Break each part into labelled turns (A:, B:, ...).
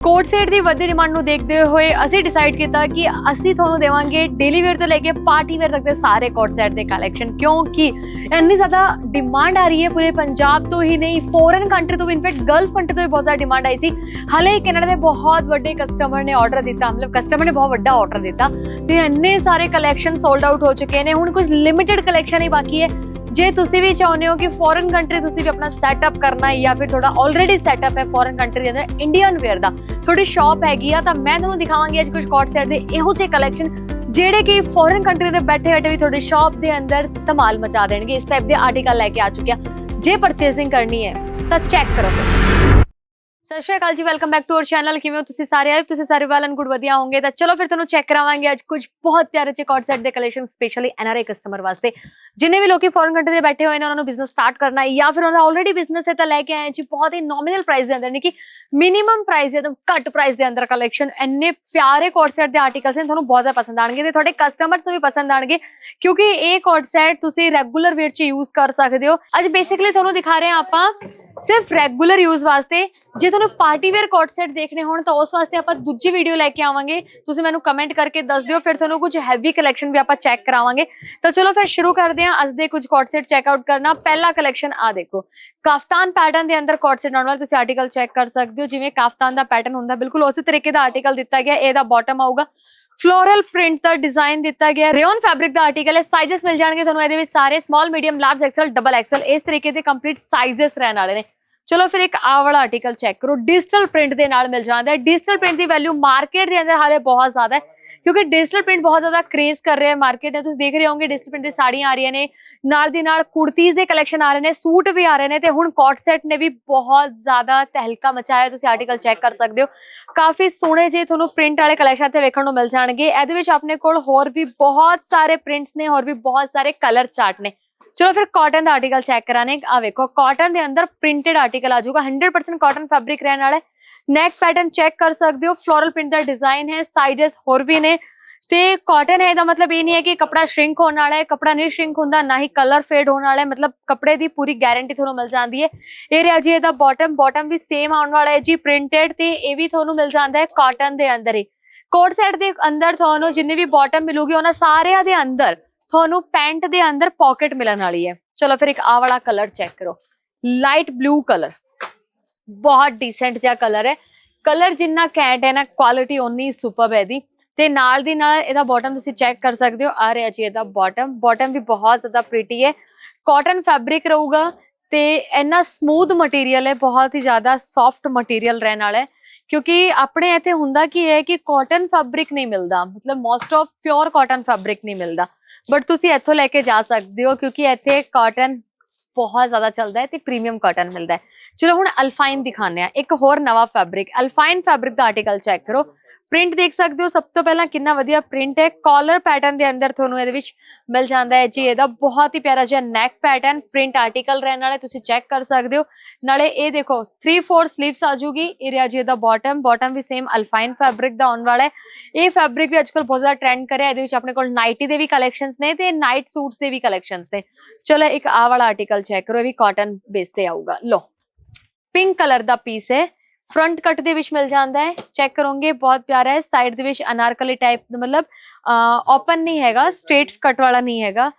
A: Coat set ਦੀ ਵੱਡੀ demand ਨੂੰ ਦੇਖਦੇ ਹੋਏ ਅਸੀਂ ਡਿਸਾਈਡ ਕੀਤਾ ਕਿ ਅਸੀਂ ਤੁਹਾਨੂੰ ਦੇਵਾਂਗੇ ਡੇਲੀ ਵੇਅਰ ਤੋਂ ਲੈ ਕੇ ਪਾਰਟੀ ਵੇਅਰ ਤੱਕ ਦੇ ਸਾਰੇ ਕੋਟ ਸੈਟ ਦੇ ਕਲੈਕਸ਼ਨ ਕਿਉਂਕਿ ਇੰਨੀ ਜ਼ਿਆਦਾ ਡਿਮਾਂਡ ਆ ਰਹੀ ਹੈ ਪੂਰੇ ਪੰਜਾਬ ਤੋਂ ਹੀ ਨਹੀਂ ਫੋਰਨ ਕੰਟਰੀ ਤੋਂ ਵੀ ਇਨਫੈਕਟ ਗਲਫ ਕੰਟਰੀ ਤੋਂ ਵੀ ਬਹੁਤ ਜ਼ਿਆਦਾ ਡਿਮਾਂਡ ਆਈ ਸੀ। ਹਾਲੇ ਕੈਨੇਡਾ ਦੇ ਬਹੁਤ ਵੱਡੇ ਕਸਟਮਰ ਨੇ ਆਰਡਰ ਦਿੱਤਾ, ਮਤਲਬ ਕਸਟਮਰ ਨੇ ਬਹੁਤ ਵੱਡਾ ਆਰਡਰ ਦਿੱਤਾ। ਤੇ ਇੰਨੇ ਸਾਰੇ ਕਲੈਕਸ਼ਨ ਸੋਲਡ ਆਊਟ ਹੋ ਚੁੱਕੇ ਨੇ। ਹੁਣ ਕੁਝ ਲਿਮਿਟਿਡ ਕਲੈਕਸ਼ਨ ਹੀ ਬਾਕੀ ਹੈ। ਜੇ ਤੁਸੀਂ ਵੀ ਚਾਹੁੰਦੇ ਹੋ ਕਿ ਫੋਰਨ ਕੰਟਰੀ ਤੁਸੀਂ ਵੀ ਆਪਣਾ ਸੈਟਅਪ ਕਰਨਾ ਹੈ ਜਾਂ ਫਿਰ ਤੁਹਾਡਾ ਆਲਰੇਡੀ ਸੈਟਅਪ ਹੈ ਫੋਰਨ ਕੰਟਰੀ ਦੇ ਅੰਦਰ ਇੰਡੀਅਨ ਵੇਅਰ ਦਾ, ਤੁਹਾਡੀ ਸ਼ਾਪ ਹੈਗੀ ਆ ਤਾਂ ਮੈਂ ਤੁਹਾਨੂੰ ਦਿਖਾਵਾਂਗੀ ਅੱਜ ਕੁਝ ਕੋਟ ਸੈਟ ਦੇ ਇਹੋ ਜਿਹੇ ਕਲੈਕਸ਼ਨ ਜਿਹੜੇ ਕਿ ਫੋਰਨ ਕੰਟਰੀ ਦੇ ਬੈਠੇ ਬੈਠੇ ਵੀ ਤੁਹਾਡੀ ਸ਼ਾਪ ਦੇ ਅੰਦਰ ਧਮਾਲ ਮਚਾ ਦੇਣਗੇ। ਇਸ ਟਾਈਪ ਦੇ ਆਰਟੀਕਲ ਲੈ ਕੇ ਆ ਚੁੱਕਿਆ। ਜੇ ਪਰਚੇਸਿੰਗ ਕਰਨੀ ਹੈ ਤਾਂ ਚੈੱਕ ਕਰੋ। ਸਤਿ ਸ਼੍ਰੀ ਅਕਾਲ ਜੀ welcome back to our channel ਕਿਵੇਂ ਹੋ ਤੁਸੀਂ ਸਾਰੇ ਆਏ ਤੁਸੀਂ ਸਾਰੇ ਵੈਲ ਐਂਡ ਗੁੱਡ ਵਧੀਆ ਹੋਵੋਗੇ ਤਾਂ ਚਲੋ ਫਿਰ ਤੁਹਾਨੂੰ ਚੈੱਕ ਕਰਾਵਾਂਗੇ ਅੱਜ ਕੁਝ ਬਹੁਤ ਪਿਆਰੇ ਜਿਹੇ ਕੋਟ ਸੈਟ ਦੇ ਕਲੈਕਸ਼ਨ ਸਪੈਸ਼ਲੀ ਐਨਆਰਆਈ ਕਸਟਮਰ ਵਾਸਤੇ ਜਿੰਨੇ ਵੀ ਲੋਕੀ ਫੋਰਨ ਕੰਟਰੀ ਦੇ ਬੈਠੇ ਹੋਏ ਨੇ ਉਹਨਾਂ ਨੂੰ ਬਿਜ਼ਨਸ ਸਟਾਰਟ ਕਰਨਾ ਹੈ ਜਾਂ ਫਿਰ ਉਹਨਾਂ ਦਾ ਆਲਰੇਡੀ ਬਿਜ਼ਨਸ ਹੈ ਤਾਂ ਲੈ ਕੇ ਆਏ ਜੀ ਬਹੁਤ ਹੀ ਨੋਮੀਨਲ ਪ੍ਰਾਈਸ ਦੇ ਅੰਦਰ ਨਹੀਂ ਕਿ ਮਿਨੀਮਮ ਪ੍ਰਾਈਸ ਦੇ ਘੱਟ ਪ੍ਰਾਈਸ ਦੇ ਅੰਦਰ ਕਲੈਕਸ਼ਨ ਇੰਨੇ ਪਿਆਰੇ ਕੋਟ ਸੈਟ ਦੇ ਆਰਟੀਕਲਸ ਨੇ ਤੁਹਾਨੂੰ ਬਹੁਤ ਜ਼ਿਆਦਾ ਪਸੰਦ ਆਣਗੇ ਤੇ ਤੁਹਾਡੇ ਕਸਟਮਰਸ ਨੂੰ ਵੀ ਪਸੰਦ ਆਣਗੇ ਕਿਉਂਕਿ ਇਹ ਕੋਟ ਸੈਟ ਤੁਸੀਂ ਰੈਗੂਲਰ ਵੇਅਰ 'ਚ ਯੂਜ਼ ਕਰ ਸਕਦੇ ਹੋ ਅੱਜ ਬੇਸਿਕਲੀ ਤੁਹਾਨੂੰ ਦਿਖਾ ਰਹੇ ਹਾਂ ਆਪਾਂ ਸਿਰਫ ਰੈਗੂਲਰ ਯੂਜ਼ ਵਾਸਤੇ ਜੇ ਤੁਹਾਨੂੰ ਪਾਰਟੀ ਵੇਅਰ ਕੋਟ ਸੈਟ ਦੇਖਣੇ ਹੋਣ ਤਾਂ ਉਸ ਵਾਸਤੇ ਆਪਾਂ ਦੂਜੀ ਵੀਡੀਓ ਲੈ ਕੇ ਆਵਾਂਗੇ। ਤੁਸੀਂ ਮੈਨੂੰ ਕਮੈਂਟ ਕਰਕੇ ਦੱਸ ਦਿਓ, ਫਿਰ ਤੁਹਾਨੂੰ ਕੁਝ ਹੈਵੀ ਕਲੈਕਸ਼ਨ ਵੀ ਆਪਾਂ ਚੈੱਕ ਕਰਾਵਾਂਗੇ। ਤਾਂ ਚਲੋ ਫਿਰ ਸ਼ੁਰੂ ਕਰਦੇ ਹਾਂ। ਅੱਜ ਦੇ ਕੁਝ ਕੋਟ ਸੈਟ ਚੈੱਕ ਆਊਟ ਕਰਨਾ। ਪਹਿਲਾ ਕਲੈਕਸ਼ਨ ਆ ਦੇਖੋ। ਕਾਫਤਾਨ ਪੈਟਰਨ ਦੇ ਅੰਦਰ ਕੋਟ ਸੈਟ ਨਾਲ ਤੁਸੀਂ ਆਰਟੀਕਲ ਚੈੱਕ ਕਰ ਸਕਦੇ ਹੋ। ਜਿਵੇਂ ਕਾਫਤਾਨ ਦਾ ਪੈਟਰਨ ਹੁੰਦਾ, ਬਿਲਕੁਲ ਉਸੇ ਤਰੀਕੇ ਦਾ ਆਰਟੀਕਲ ਦਿੱਤਾ ਗਿਆ। ਇਹਦਾ ਬਾਟਮ ਆਊਗਾ। ਫਲੋਰਲ ਪ੍ਰਿੰਟ ਦਾ ਡਿਜ਼ਾਈਨ ਦਿੱਤਾ ਗਿਆ। ਰੇਓਨ ਫੈਬਰਿਕ ਦਾ ਆਰਟੀਕਲ ਹੈ। ਸਾਈਜ਼ਸ ਮਿਲ ਜਾਣਗੇ ਤੁਹਾਨੂੰ। ਇਹਦੇ ਵਿੱਚ ਸਾਰੇ small medium large XL double XL ਇਸ ਤਰੀਕੇ ਦੇ ਕੰਪਲੀਟ ਸਾਈਜ਼ਸ ਰਹਿਣ ਵਾਲੇ ਨੇ। ਚਲੋ ਫਿਰ ਇੱਕ ਆ ਵਾਲਾ ਆਰਟੀਕਲ ਚੈੱਕ ਕਰੋ। ਡਿਜੀਟਲ ਪ੍ਰਿੰਟ ਦੇ ਨਾਲ ਮਿਲ ਜਾਂਦਾ ਹੈ। ਡਿਜੀਟਲ ਪ੍ਰਿੰਟ ਦੀ ਵੈਲਿਊ ਮਾਰਕੀਟ ਦੇ ਅੰਦਰ ਹਾਲੇ ਬਹੁਤ ਜ਼ਿਆਦਾ ਹੈ, ਕਿਉਂਕਿ ਡਿਜੀਟਲ ਪ੍ਰਿੰਟ ਬਹੁਤ ਜ਼ਿਆਦਾ ਕ੍ਰੇਜ਼ ਕਰ ਰਿਹਾ ਹੈ ਮਾਰਕੀਟ ਨੇ। ਤੁਸੀਂ ਦੇਖ ਰਹੇ ਹੋਗੇ ਡਿਜੀਟਲ ਪ੍ਰਿੰਟ ਦੀ ਸਾੜੀਆਂ ਆ ਰਹੀਆਂ ਨੇ। ਨਾਲ ਦੀ ਨਾਲ ਕੁੜਤੀਜ਼ ਦੇ ਕਲੈਕਸ਼ਨ ਆ ਰਹੇ ਨੇ, ਸੂਟ ਵੀ ਆ ਰਹੇ ਨੇ ਤੇ ਹੁਣ ਕੋਟ ਸੈਟ ਨੇ ਵੀ ਬਹੁਤ ਜ਼ਿਆਦਾ ਤਹਿਲਕਾ ਮਚਾਇਆ ਤੁਸੀਂ ਆਰਟੀਕਲ ਚੈੱਕ ਕਰ ਸਕਦੇ ਹੋ। ਕਾਫੀ ਸੋਹਣੇ ਜੇ ਤੁਹਾਨੂੰ ਪ੍ਰਿੰਟ ਵਾਲੇ ਕਲੈਕਸ਼ਨ ਤੇ ਵੇਖਣ ਨੂੰ ਮਿਲ ਜਾਣਗੇ। ਇਹਦੇ ਵਿੱਚ ਆਪਣੇ ਕੋਲ ਹੋਰ ਵੀ ਬਹੁਤ ਸਾਰੇ ਪ੍ਰਿੰਟਸ ਨੇ, ਹੋਰ ਵੀ ਬਹੁਤ ਸਾਰੇ ਕਲਰ ਚਾਰਟ ਨੇ। ਚਲੋ ਫਿਰ ਕਾਟਨ ਦਾ ਆਰਟੀਕਲ ਚੈੱਕ ਕਰਾਣੇ ਆ ਵੇਖੋ ਕਾਟਨ ਦੇ ਅੰਦਰ ਪ੍ਰਿੰਟਡ ਆਰਟੀਕਲ ਆ ਜਾਊਗਾ 100% ਕਾਟਨ ਫੈਬਰਿਕ ਰਹਿਣ ਵਾਲਾ ਹੈ। ਨੈਕ ਪੈਟਰਨ ਚੈੱਕ ਕਰ ਸਕਦੇ ਹੋ ਫਲੋਰਲ ਪ੍ਰਿੰਟ ਦਾ ਡਿਜ਼ਾਈਨ ਹੈ ਸਾਈਜ਼ਸ ਹੋਰ ਵੀ ਨੇ। ਤੇ ਕਾਟਨ ਹੈ, ਇਹਦਾ ਮਤਲਬ ਇਹ ਨਹੀਂ ਹੈ ਕਿ ਕਪੜਾ ਸ਼ਰਿੰਕ ਹੋਣ ਵਾਲਾ ਹੈ, ਕਪੜਾ ਨਹੀਂ ਸ਼ਰਿੰਕ ਹੁੰਦਾ, ਨਾ ਹੀ ਕਲਰ ਫੇਡ ਹੋਣ ਵਾਲਾ ਹੈ, ਮਤਲਬ ਕਪੜੇ ਦੀ ਪੂਰੀ ਗਾਰੰਟੀ ਤੁਹਾਨੂੰ ਮਿਲ ਜਾਂਦੀ ਹੈ। ਇਹ ਰਿਹਾ ਜੀ ਇਹਦਾ ਬਾਟਮ ਬਾਟਮ ਵੀ ਸੇਮ ਆਉਣ ਵਾਲਾ ਹੈ ਜੀ ਪ੍ਰਿੰਟਡ ਤੇ ਇਹ ਵੀ ਤੁਹਾਨੂੰ ਮਿਲ ਜਾਂਦਾ ਹੈ ਕਾਟਨ ਦੇ ਅੰਦਰ ਹੀ। ਕੋਟ ਸੈਟ ਦੇ ਅੰਦਰ ਤੁਹਾਨੂੰ ਜਿੰਨੇ ਵੀ ਬਾਟਮ ਮਿਲੂਗੀ, ਉਹਨਾਂ ਸਾਰਿਆਂ ਦੇ ਅੰਦਰ ਤੁਹਾਨੂੰ ਪੈਂਟ ਦੇ ਅੰਦਰ ਪਾਕਟ ਮਿਲਣ ਵਾਲੀ ਹੈ। ਚਲੋ ਫਿਰ ਇੱਕ ਆਹ ਵਾਲਾ ਕਲਰ ਚੈੱਕ ਕਰੋ। ਲਾਈਟ ਬਲੂ ਕਲਰ ਬਹੁਤ ਡੀਸੈਂਟ ਜਿਹਾ ਕਲਰ ਹੈ। ਕਲਰ ਜਿੰਨਾ ਕੈਂਟ ਹੈ ਨਾ ਕੁਆਲਿਟੀ ਓਨੀ ਸੁਪਰਬ ਹੈ ਦੀ ਤੇ ਨਾਲ ਦੀ ਨਾਲ ਇਹਦਾ ਬਾਟਮ ਤੁਸੀਂ ਚੈੱਕ ਕਰ ਸਕਦੇ ਹੋ। ਆ ਰਿਹਾ ਜੀ ਇਹਦਾ ਬਾਟਮ ਬਾਟਮ ਵੀ ਬਹੁਤ ਜ਼ਿਆਦਾ ਪ੍ਰੀਟੀ ਹੈ। ਕਾਟਨ ਫੈਬਰਿਕ ਰਹੂਗਾ। ਤੇ ਇੰਨਾ ਸਮੂਥ ਮਟੀਰੀਅਲ ਹੈ, ਬਹੁਤ ਹੀ ਜ਼ਿਆਦਾ ਸੌਫਟ ਮਟੀਰੀਅਲ ਰਹਿਣ ਵਾਲਾ ਹੈ। ਕਿਉਂਕਿ ਆਪਣੇ ਇੱਥੇ ਹੁੰਦਾ ਕੀ ਹੈ ਕਿ ਕਾਟਨ ਫੈਬਰਿਕ ਨਹੀਂ ਮਿਲਦਾ। ਮਤਲਬ most of pure cotton fabric ਨਹੀਂ ਮਿਲਦਾ। ਬਟ ਤੁਸੀਂ ਇੱਥੋਂ ਲੈ ਕੇ ਜਾ ਸਕਦੇ ਹੋ ਕਿਉਂਕਿ ਇੱਥੇ ਕਾਟਨ ਬਹੁਤ ਜ਼ਿਆਦਾ ਚੱਲਦਾ ਹੈ ਤੇ ਪ੍ਰੀਮੀਅਮ ਕਾਟਨ ਮਿਲਦਾ ਹੈ। ਚਲੋ ਹੁਣ ਅਲਫਾਈਨ ਦਿਖਾਉਂਦੇ ਆ ਇੱਕ ਹੋਰ ਨਵਾਂ ਫੈਬਰਿਕ ਅਲਫਾਈਨ ਫੈਬਰਿਕ ਦਾ ਆਰਟੀਕਲ ਚੈੱਕ ਕਰੋ। ਪ੍ਰਿੰਟ ਦੇਖ ਸਕਦੇ ਹੋ, ਸਭ ਤੋਂ ਪਹਿਲਾਂ ਕਿੰਨਾ ਵਧੀਆ ਪ੍ਰਿੰਟ ਹੈ। ਕਾਲਰ ਪੈਟਰਨ ਦੇ ਅੰਦਰ ਤੁਹਾਨੂੰ ਇਹਦੇ ਵਿੱਚ ਮਿਲ ਜਾਂਦਾ ਹੈ ਜੀ। ਇਹਦਾ ਬਹੁਤ ਹੀ ਪਿਆਰਾ ਜਿਹਾ ਨੈਕ ਪੈਟਰਨ ਪ੍ਰਿੰਟ ਆਰਟੀਕਲ ਰਹਿਣ ਵਾਲਾ ਤੁਸੀਂ ਚੈੱਕ ਕਰ ਸਕਦੇ ਹੋ। ਨਾਲੇ ਇਹ ਦੇਖੋ 3-4 ਸਲੀਵਸ ਆ ਜੂਗੀ। ਇਹ ਰਿਹਾ ਜੀ ਇਹਦਾ ਬਾਟਮ ਬਾਟਮ ਵੀ ਸੇਮ ਅਲਫਾਈਨ ਫੈਬਰਿਕ ਦਾ ਆਉਣ ਵਾਲਾ ਹੈ। ਇਹ ਫੈਬਰਿਕ ਵੀ ਅੱਜਕੱਲ ਬਹੁਤ ਜ਼ਿਆਦਾ ਟ੍ਰੈਂਡ ਕਰਿਆ। ਇਹਦੇ ਵਿੱਚ ਆਪਣੇ ਕੋਲ ਨਾਈਟੀ ਦੇ ਵੀ ਕਲੈਕਸ਼ਨਸ ਨੇ ਤੇ ਨਾਈਟ ਸੂਟਸ ਦੇ ਵੀ ਕਲੈਕਸ਼ਨਸ ਨੇ। ਚਲੋ, ਇੱਕ ਆਹ ਵਾਲਾ ਆਰਟੀਕਲ ਚੈੱਕ ਕਰੋ। ਇਹ ਵੀ ਕਾਟਨ ਬੇਸ ਤੇ ਆਊਗਾ। ਲੋ ਪਿੰਕ ਕਲਰ ਦਾ ਪੀਸ ਹੈ। ਫਰੰਟ ਕੱਟ ਦੇ ਵਿੱਚ ਮਿਲ ਜਾਂਦਾ ਹੈ। ਚੈੱਕ ਕਰੋਗੇ, ਬਹੁਤ ਪਿਆਰਾ ਹੈ। ਸਾਈਡ ਦੇ ਵਿੱਚ ਅਨਾਰਕਲੀ ਟਾਈਪ ਮਤਲਬ ਓਪਨ ਨਹੀਂ ਹੈਗਾ ਸਟ੍ਰੇਟ ਕੱਟ ਵਾਲਾ ਨਹੀਂ ਹੈਗਾ।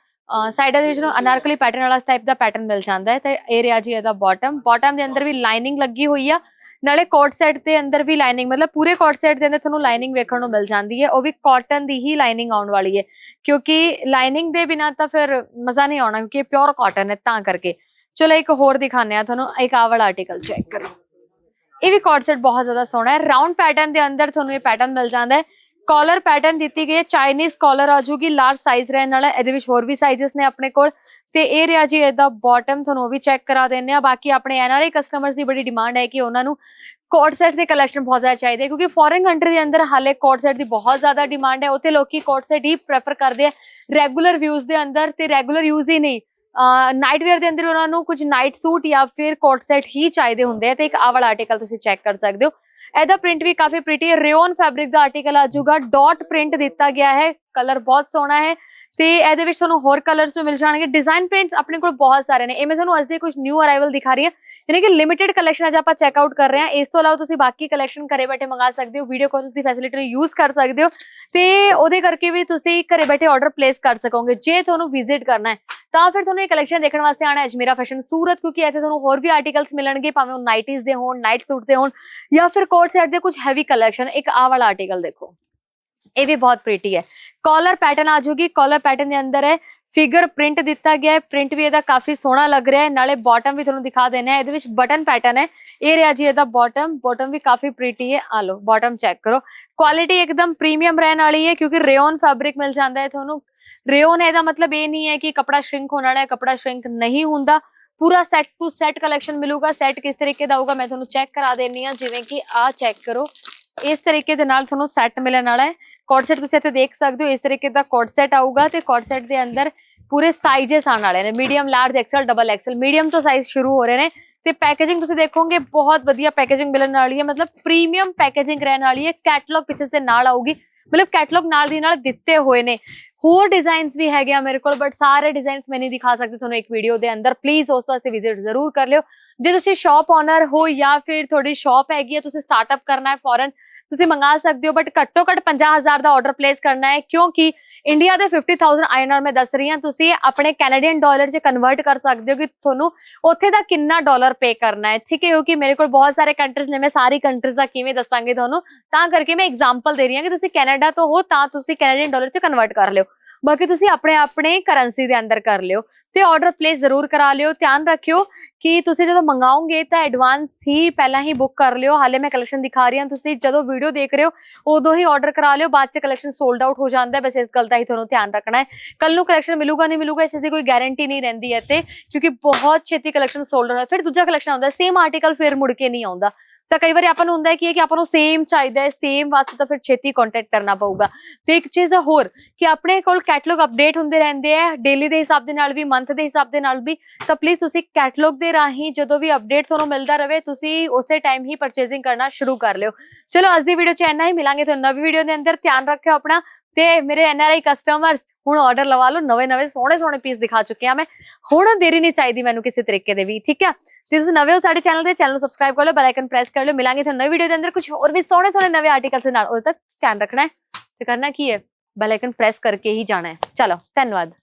A: ਸਾਈਡਾਂ ਦੇ ਵਿੱਚ ਨੂੰ ਅਨਾਰਕਲੀ ਪੈਟਰਨ ਵਾਲਾ ਟਾਈਪ ਦਾ ਪੈਟਰਨ ਮਿਲ ਜਾਂਦਾ ਹੈ, ਤੇ ਇਹ ਰਿਹਾ ਜੀ ਇਹਦਾ ਬਾਟਮ ਬਾਟਮ ਦੇ ਅੰਦਰ ਵੀ ਲਾਈਨਿੰਗ ਲੱਗੀ ਹੋਈ ਆ। ਨਾਲੇ ਕੋਟ ਸੈਟ ਦੇ ਅੰਦਰ ਵੀ ਲਾਈਨਿੰਗ ਮਤਲਬ ਪੂਰੇ ਕੋਟ ਸੈਟ ਦੇ ਅੰਦਰ ਤੁਹਾਨੂੰ ਲਾਈਨਿੰਗ ਵੇਖਣ ਨੂੰ ਮਿਲ ਜਾਂਦੀ ਹੈ। ਉਹ ਵੀ ਕਾਟਨ ਦੀ ਹੀ ਲਾਈਨਿੰਗ ਆਉਣ ਵਾਲੀ ਹੈ। ਕਿਉਂਕਿ ਲਾਈਨਿੰਗ ਦੇ ਬਿਨਾ ਤਾਂ ਫਿਰ ਮਜ਼ਾ ਨਹੀਂ ਆਉਣਾ, ਕਿਉਂਕਿ ਇਹ ਪਿਓਰ ਕਾਟਨ ਹੈ, ਤਾਂ ਕਰਕੇ। ਚਲੋ ਇੱਕ ਹੋਰ ਦਿਖਾਉਂਦੇ ਆ ਤੁਹਾਨੂੰ। ਇੱਕ ਆਹ ਵਾਲਾ ਆਰਟੀਕਲ ਚੈੱਕ ਕਰੋ। ਇਹ ਵੀ ਕੋਟ ਸੈਟ ਬਹੁਤ ਜ਼ਿਆਦਾ ਸੋਹਣਾ ਹੈ। ਰਾਉਂਡ ਪੈਟਰਨ ਦੇ ਅੰਦਰ ਤੁਹਾਨੂੰ ਇਹ ਪੈਟਰਨ ਮਿਲ ਜਾਂਦਾ ਹੈ। ਕਾਲਰ ਪੈਟਰਨ ਦਿੱਤੀ ਗਈ ਹੈ। ਚਾਈਨੀਜ਼ ਕਾਲਰ ਆ ਜੂਗੀ ਲਾਰਜ ਸਾਈਜ਼ ਰਹਿਣ ਵਾਲਾ ਇਹਦੇ ਵਿੱਚ ਹੋਰ ਵੀ ਸਾਈਜ਼ਸ ਨੇ ਆਪਣੇ ਕੋਲ। ਤੇ ਇਹ ਰਿਹਾ ਜੀ ਇਹਦਾ ਬਾਟਮ ਤੁਹਾਨੂੰ ਉਹ ਵੀ ਚੈੱਕ ਕਰਾ ਦਿੰਨੇ ਆ ਬਾਕੀ ਆਪਣੇ ਐਨਆਰਆਈ ਕਸਟਮਰਸ ਦੀ ਬੜੀ ਡਿਮਾਂਡ ਹੈ ਕਿ ਉਹਨਾਂ ਨੂੰ ਕੋਟ ਸੈਟ ਦੇ ਕਲੈਕਸ਼ਨ ਬਹੁਤ ਜ਼ਿਆਦਾ ਚਾਹੀਦੇ ਕਿਉਂਕਿ ਫੋਰਨ ਕੰਟਰੀ ਦੇ ਅੰਦਰ ਹਾਲੇ ਕੋਟ ਸੈਟ ਦੀ ਬਹੁਤ ਜ਼ਿਆਦਾ ਡਿਮਾਂਡ ਹੈ। ਉੱਥੇ ਲੋਕੀ ਕੋਟ ਸੈਟ ਹੀ ਪ੍ਰੈਫਰ ਕਰਦੇ ਆ। ਰੈਗੂਲਰ ਵਿਊਜ਼ ਦੇ ਅੰਦਰ ਤੇ ਰੈਗੂਲਰ ਯੂਜ਼ ਹੀ ਨਹੀਂ। ਨਾਈਟ ਵੇਅਰ ਦੇ ਅੰਦਰ ਉਹਨਾਂ ਨੂੰ ਕੁਝ ਨਾਈਟ ਸੂਟ ਜਾਂ ਫਿਰ ਕੋਟ ਸੈਟ ਹੀ ਚਾਹੀਦੇ ਹੁੰਦੇ ਆ ਤੇ ਇੱਕ ਆਹ ਵਾਲਾ ਆਰਟੀਕਲ ਤੁਸੀਂ ਚੈੱਕ ਕਰ ਸਕਦੇ ਹੋ। ਇਹਦਾ ਪ੍ਰਿੰਟ ਵੀ ਕਾਫੀ ਪ੍ਰੀਟੀ ਹੈ। ਰਿਓਨ ਫੈਬਰਿਕ ਦਾ ਆਰਟੀਕਲ ਆ ਜਾਊਗਾ। ਡਾਟ ਪ੍ਰਿੰਟ ਦਿੱਤਾ ਗਿਆ ਹੈ। ਕਲਰ ਬਹੁਤ ਸੋਹਣਾ ਹੈ। ਤੇ ਇਹਦੇ ਵਿੱਚ ਤੁਹਾਨੂੰ ਹੋਰ ਕਲਰਸ ਵੀ ਮਿਲ ਜਾਣਗੇ। ਡਿਜ਼ਾਈਨ ਪ੍ਰਿੰਟਸ ਆਪਣੇ ਕੋਲ ਬਹੁਤ ਸਾਰੇ ਨੇ। ਇਹ ਮੈਂ ਤੁਹਾਨੂੰ ਅੱਜ ਦੇ ਕੁਝ ਨਿਊ ਅਰਾਈਵਲ ਦਿਖਾ ਰਹੀ ਹਾਂ। ਯਾਨੀ ਕਿ ਲਿਮਿਟਿਡ ਕਲੈਕਸ਼ਨ ਅੱਜ ਆਪਾਂ ਚੈੱਕ ਆਊਟ ਕਰ ਰਹੇ ਹਾਂ। ਇਸ ਤੋਂ ਇਲਾਵਾ ਤੁਸੀਂ ਬਾਕੀ ਕਲੈਕਸ਼ਨ ਘਰੇ ਬੈਠੇ ਮੰਗਾ ਸਕਦੇ ਹੋ। ਵੀਡੀਓ ਕਾਲਸ ਦੀ ਫੈਸਿਲਿਟੀ ਨੂੰ ਯੂਜ਼ ਕਰ ਸਕਦੇ ਹੋ। ਤੇ ਉਹਦੇ ਕਰਕੇ ਵੀ ਤੁਸੀਂ ਘਰੇ ਬੈਠੇ ਆਰਡਰ ਪਲੇਸ ਕਰ ਸਕੋਗੇ। ਜੇ ਤੁਹਾਨੂੰ ਵਿਜ਼ਿਟ ਕਰਨਾ ਹੈ, ਤਾਂ ਫਿਰ ਤੁਹਾਨੂੰ ਇਹ ਕਲੈਕਸ਼ਨ ਦੇਖਣ ਵਾਸਤੇ ਆਣਾ ਹੈ ਅਜਮੇਰਾ ਫੈਸ਼ਨ ਸੂਰਤ। ਕਿਉਂਕਿ ਇੱਥੇ ਤੁਹਾਨੂੰ ਹੋਰ ਵੀ ਆਰਟੀਕਲਸ ਮਿਲਣਗੇ, ਭਾਵੇਂ ਉਹ ਨਾਈਟੀਜ਼ ਦੇ ਹੋਣ ਨਾਈਟ ਸੂਟ ਦੇ ਹੋਣ, ਜਾਂ ਫਿਰ ਕੋਟ ਸੈਟ ਦੇ ਕੁਝ ਹੈਵੀ ਕਲੈਕਸ਼ਨ ਇੱਕ ਆਹ ਵਾਲਾ ਆਰਟੀਕਲ ਦੇਖੋ। ਇਹ ਵੀ ਬਹੁਤ ਪ੍ਰੀਟੀ ਹੈ। ਕਾਲਰ ਪੈਟਰਨ ਆ ਜਾਊਗੀ। ਕਾਲਰ ਪੈਟਰਨ ਦੇ ਅੰਦਰ ਹੈ ਫਿਗਰ ਪ੍ਰਿੰਟ ਦਿੱਤਾ ਗਿਆ ਹੈ। ਪ੍ਰਿੰਟ ਵੀ ਇਹਦਾ ਕਾਫੀ ਸੋਹਣਾ ਲੱਗ ਰਿਹਾ ਹੈ। ਨਾਲੇ ਬਾਟਮ ਵੀ ਤੁਹਾਨੂੰ ਦਿਖਾ ਦੇਣਾ ਹੈ। ਇਹਦੇ ਵਿੱਚ ਬਟਨ ਪੈਟਰਨ ਹੈ। ਇਹ ਰਿਹਾ ਜੀ ਇਹਦਾ ਬਾਟਮ ਬਾਟਮ ਵੀ ਕਾਫੀ ਪ੍ਰੀਟੀ ਹੈ। ਆ ਲਓ ਬਾਟਮ ਚੈੱਕ ਕਰੋ। ਕੁਆਲਿਟੀ ਇੱਕਦਮ ਪ੍ਰੀਮੀਅਮ ਰਹਿਣ ਵਾਲੀ ਹੈ ਕਿਉਂਕਿ ਰੇਓਨ ਫੈਬਰਿਕ ਮਿਲ ਜਾਂਦਾ ਹੈ ਤੁਹਾਨੂੰ। ਰੇਓਨ ਇਹਦਾ ਮਤਲਬ ਇਹ ਨਹੀਂ ਹੈ ਕਿ ਕਪੜਾ ਸ਼ਰਿੰਕ ਹੋਣ ਵਾਲਾ ਹੈ, ਕਪੜਾ ਸ਼ਰਿੰਕ ਨਹੀਂ ਹੁੰਦਾ। ਪੂਰਾ ਸੈੱਟ ਟੂ ਸੈੱਟ ਕਲੈਕਸ਼ਨ ਮਿਲੂਗਾ। ਸੈੱਟ ਕਿਸ ਤਰੀਕੇ ਦਾ ਹੋਊਗਾ ਮੈਂ ਤੁਹਾਨੂੰ ਚੈੱਕ ਕਰਾ ਦੇਣੀ ਆ ਜਿਵੇਂ ਕਿ ਆ ਚੈੱਕ ਕਰੋ। ਇਸ ਤਰੀਕੇ ਦੇ ਨਾਲ ਤੁਹਾਨੂੰ ਸੈੱਟ ਮਿਲਣ ਵਾਲਾ ਹੈ। ਕੋਟ ਸੈਟ ਤੁਸੀਂ ਇੱਥੇ ਦੇਖ ਸਕਦੇ ਹੋ, ਇਸ ਤਰੀਕੇ ਦਾ ਕੋਟ ਸੈਟ ਆਊਗਾ ਤੇ ਕੋਟ ਸੈਟ ਦੇ ਅੰਦਰ ਪੂਰੇ ਸਾਈਜ਼ਸ ਆਉਣ ਵਾਲੇ ਨੇ medium large XL double XL medium ਤੋਂ ਸਾਈਜ਼ ਸ਼ੁਰੂ ਹੋ ਰਹੇ ਨੇ ਤੇ ਪੈਕੇਜਿੰਗ ਤੁਸੀਂ ਦੇਖੋਗੇ, ਬਹੁਤ ਵਧੀਆ ਪੈਕੇਜਿੰਗ ਮਿਲਣ ਵਾਲੀ ਹੈ, ਮਤਲਬ ਪ੍ਰੀਮੀਅਮ ਪੈਕੇਜਿੰਗ ਰਹਿਣ ਵਾਲੀ ਹੈ ਕੈਟਲੌਗ ਪੀਸਸ ਦੇ ਨਾਲ ਆਊਗੀ, ਮਤਲਬ ਕੈਟਲੌਗ ਨਾਲ ਦੀ ਨਾਲ ਦਿੱਤੇ ਹੋਏ ਨੇ। ਹੋਰ ਡਿਜ਼ਾਈਨਸ ਵੀ ਹੈਗੇ ਆ ਮੇਰੇ ਕੋਲ ਬਟ ਸਾਰੇ ਡਿਜ਼ਾਈਨਸ ਮੈਂ ਨਹੀਂ ਦਿਖਾ ਸਕਦੀ ਤੁਹਾਨੂੰ ਇੱਕ ਵੀਡੀਓ ਦੇ ਅੰਦਰ ਪਲੀਜ਼ ਉਸ ਵਾਸਤੇ ਵਿਜ਼ਿਟ ਜ਼ਰੂਰ ਕਰ ਲਿਓ। ਜੇ ਤੁਸੀਂ ਸ਼ਾਪ ਓਨਰ ਹੋ ਜਾਂ ਫਿਰ ਤੁਹਾਡੀ ਸ਼ਾਪ ਹੈਗੀ ਹੈ ਤੁਸੀਂ ਸਟਾਰਟਅਪ ਕਰਨਾ ਹੈ ਫੋਰਨ ਤੁਸੀਂ ਮੰਗਾ ਸਕਦੇ ਹੋ ਬਟ ਘੱਟੋ ਘੱਟ 50000 ਦਾ ਆਰਡਰ ਪਲੇਸ ਕਰਨਾ ਹੈ, ਕਿਉਂਕਿ ਇੰਡੀਆ ਦੇ 50000 ਆਈਐਨਆਰ ਮੈਂ ਦੱਸ ਰਹੀ ਹਾਂ, ਤੁਸੀਂ ਆਪਣੇ ਕੈਨੇਡੀਅਨ ਡਾਲਰ 'ਚ ਕਨਵਰਟ ਕਰ ਸਕਦੇ ਹੋ ਕਿ ਤੁਹਾਨੂੰ ਉੱਥੇ ਦਾ ਕਿੰਨਾ ਡਾਲਰ ਪੇ ਕਰਨਾ ਹੈ। ਠੀਕ ਹੈ, ਕਿਉਂਕਿ ਮੇਰੇ ਕੋਲ ਬਹੁਤ ਸਾਰੇ ਕੰਟਰੀਜ਼ ਨੇ, ਮੈਂ ਸਾਰੀ ਕੰਟਰੀਜ਼ ਦਾ ਕਿਵੇਂ ਦੱਸਾਂਗੇ ਤੁਹਾਨੂੰ, ਤਾਂ ਕਰਕੇ ਮੈਂ ਐਗਜ਼ਾਮਪਲ ਦੇ ਰਹੀ ਹਾਂ ਕਿ ਤੁਸੀਂ ਕੈਨੇਡਾ ਤੋਂ ਹੋ, ਤਾਂ ਤੁਸੀਂ ਕੈਨੇਡੀਅਨ ਡਾਲਰ 'ਚ ਕਨਵਰਟ ਕਰ ਲਿਓ। ਬਾਕੀ ਤੁਸੀਂ ਆਪਣੇ ਆਪਣੇ ਕਰੰਸੀ ਦੇ ਅੰਦਰ ਕਰ ਲਿਓ ਤੇ ਆਰਡਰ ਪਲੇਸ ਜ਼ਰੂਰ ਕਰਾ ਲਿਓ। ਧਿਆਨ ਰੱਖਿਓ ਕਿ ਤੁਸੀਂ ਜਦੋਂ ਮੰਗਾਓਗੇ ਤਾਂ ਐਡਵਾਂਸ ਹੀ ਪਹਿਲਾਂ ਹੀ ਬੁੱਕ ਕਰ ਲਿਓ। ਹਾਲੇ ਮੈਂ ਕਲੈਕਸ਼ਨ ਦਿਖਾ ਰਹੀ ਹਾਂ। ਤੁਸੀਂ ਜਦੋਂ ਵੀਡੀਓ ਦੇਖ ਰਹੇ ਹੋ, ਉਦੋਂ ਹੀ ਆਰਡਰ ਕਰਾ ਲਿਓ। ਬਾਅਦ ਚ ਕਲੈਕਸ਼ਨ ਸੋਲਡ ਆਊਟ ਹੋ ਜਾਂਦਾ ਹੈ। ਬਸ ਇਸ ਗੱਲ ਦਾ ਹੀ ਤੁਹਾਨੂੰ ਧਿਆਨ ਰੱਖਣਾ ਹੈ। ਕੱਲ ਨੂੰ ਕਲੈਕਸ਼ਨ ਮਿਲੂਗਾ, ਨਹੀਂ ਮਿਲੂਗਾ, ਇਸ ਦੀ ਕੋਈ ਗਾਰੰਟੀ ਨਹੀਂ ਰਹਿੰਦੀ ਹੈ ਤੇ ਕਿਉਂਕਿ ਬਹੁਤ ਛੇਤੀ ਕਲੈਕਸ਼ਨ ਸੋਲਡ ਆਊਟ ਫਿਰ ਦੂਜਾ ਕਲੈਕਸ਼ਨ ਆਉਂਦਾ ਸੇਮ ਆਰਟੀਕਲ ਫਿਰ ਮੁੜ ਕੇ ਨਹੀਂ ਆਉਂਦਾ। ਤਾਂ ਕਈ ਵਾਰੀ ਆਪਾਂ ਨੂੰ ਹੁੰਦਾ ਹੈ ਕਿ ਇਹ ਕਿ ਆਪਾਂ ਨੂੰ ਸੇਮ ਚਾਹੀਦਾ ਹੈ ਸੇਮ ਵਾਸਤੇ ਤਾਂ ਫਿਰ ਛੇਤੀ ਕੰਟੈਕਟ ਕਰਨਾ ਪਊਗਾ। ਤੇ ਇੱਕ ਚੀਜ਼ ਹੋਰ ਕਿ ਆਪਣੇ ਕੋਲ ਕੈਟਲੌਗ ਅਪਡੇਟ ਹੁੰਦੇ ਰਹਿੰਦੇ ਆ ਡੇਲੀ ਦੇ ਹਿਸਾਬ ਦੇ ਨਾਲ ਵੀ ਮੰਥ ਦੇ ਹਿਸਾਬ ਦੇ ਨਾਲ ਵੀ, ਤਾਂ ਪਲੀਜ਼ ਤੁਸੀਂ ਕੈਟਲੌਗ ਦੇ ਰਾਹੀਂ ਜਦੋਂ ਵੀ ਅਪਡੇਟ ਤੁਹਾਨੂੰ ਮਿਲਦਾ ਰਵੇ, ਤੁਸੀਂ ਉਸੇ ਟਾਈਮ ਹੀ ਪਰਚੇਸਿੰਗ ਕਰਨਾ ਸ਼ੁਰੂ ਕਰ ਲਿਓ। ਚਲੋ, ਅੱਜ ਦੀ ਵੀਡੀਓ ਚ ਇੰਨਾ ਹੀ, ਮਿਲਾਂਗੇ ਤੁਹਾਨੂੰ ਨਵੀਂ ਵੀਡੀਓ ਦੇ ਅੰਦਰ। ਧਿਆਨ ਰੱਖਿਓ ਆਪਣਾ। ਤੇ ਮੇਰੇ ਐਨਆਰਆਈ ਕਸਟਮਰਸ ਹੁਣ ਆਰਡਰ ਲਵਾ ਲਓ ਨਵੇਂ ਨਵੇਂ ਸੋਹਣੇ ਸੋਹਣੇ ਪੀਸ ਦਿਖਾ ਚੁੱਕੇ ਆ ਮੈਂ ਹੁਣ ਦੇਰੀ ਨਹੀਂ ਚਾਹੀਦੀ ਮੈਨੂੰ ਕਿਸੇ ਤਰੀਕੇ ਦੇ ਵੀ ਠੀਕ ਹੈ ਤੇ ਤੁਸੀਂ ਨਵੇਂ ਹੋ ਸਾਡੇ ਚੈਨਲ ਤੇ ਚੈਨਲ ਨੂੰ ਸਬਸਕ੍ਰਾਈਬ ਕਰ ਲਓ ਬੈਲ ਆਈਕਨ ਪ੍ਰੈਸ ਕਰ ਲਓ ਮਿਲਾਂਗੇ ਤੁਹਾਨੂੰ ਨਵੀਂ ਵੀਡੀਓ ਦੇ ਅੰਦਰ ਕੁਝ ਹੋਰ ਵੀ ਸੋਹਣੇ ਸੋਹਣੇ ਨਵੇਂ ਆਰਟੀਕਲਸ ਦੇ ਨਾਲ ਉਦੋਂ ਤੱਕ ਧਿਆਨ ਰੱਖਣਾ ਹੈ ਤੇ ਕਰਨਾ ਕੀ ਹੈ ਬੈਲ ਆਈਕਨ ਪ੍ਰੈਸ ਕਰਕੇ ਹੀ ਜਾਣਾ ਹੈ ਚਲੋ ਧੰਨਵਾਦ